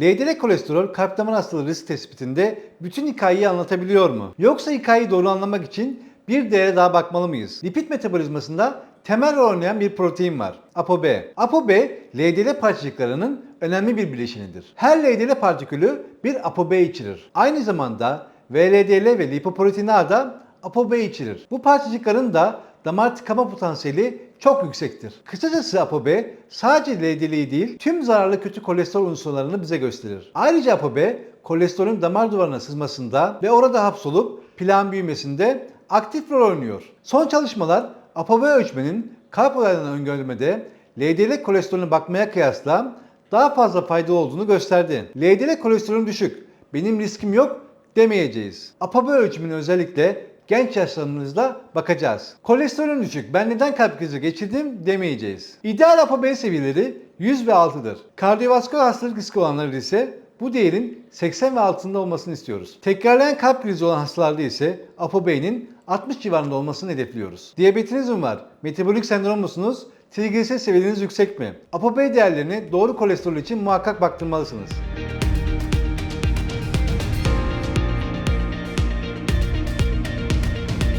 LDL kolesterol kalp damar hastalığı risk tespitinde bütün hikayeyi anlatabiliyor mu? Yoksa hikayeyi doğru anlamak için bir değere daha bakmalı mıyız? Lipid metabolizmasında temel rol oynayan bir protein var. ApoB. ApoB, LDL parçacıklarının önemli bir bileşenidir. Her LDL partikülü bir ApoB içerir. Aynı zamanda VLDL ve lipoprotein A da ApoB içerir. Bu parçacıkların da damar tıkama potansiyeli çok yüksektir. Kısacası ApoB sadece LDL'yi değil tüm zararlı kötü kolesterol unsurlarını bize gösterir. Ayrıca ApoB kolesterolün damar duvarına sızmasında ve orada hapsolup plan büyümesinde aktif rol oynuyor. Son çalışmalar ApoB ölçmenin kalp olaylarını öngörmede LDL kolesterolüne bakmaya kıyasla daha fazla faydalı olduğunu gösterdi. LDL kolesterolüm düşük, benim riskim yok demeyeceğiz. ApoB ölçümüne özellikle genç yaşlarımızda bakacağız. Kolesterolün düşük, ben neden kalp krizi geçirdim demeyeceğiz. İdeal ApoB seviyeleri 100 ve 6'dır. Kardiyovasküler hastalık riski olanlar ise bu değerin 80 ve altında olmasını istiyoruz. Tekrarlayan kalp krizi olan hastalarda ise ApoB'nin 60 civarında olmasını hedefliyoruz. Diyabetiniz mi var? Metabolik sendrom musunuz? Trigliserit seviyeniz yüksek mi? ApoB değerlerini doğru kolesterol için muhakkak baktırmalısınız.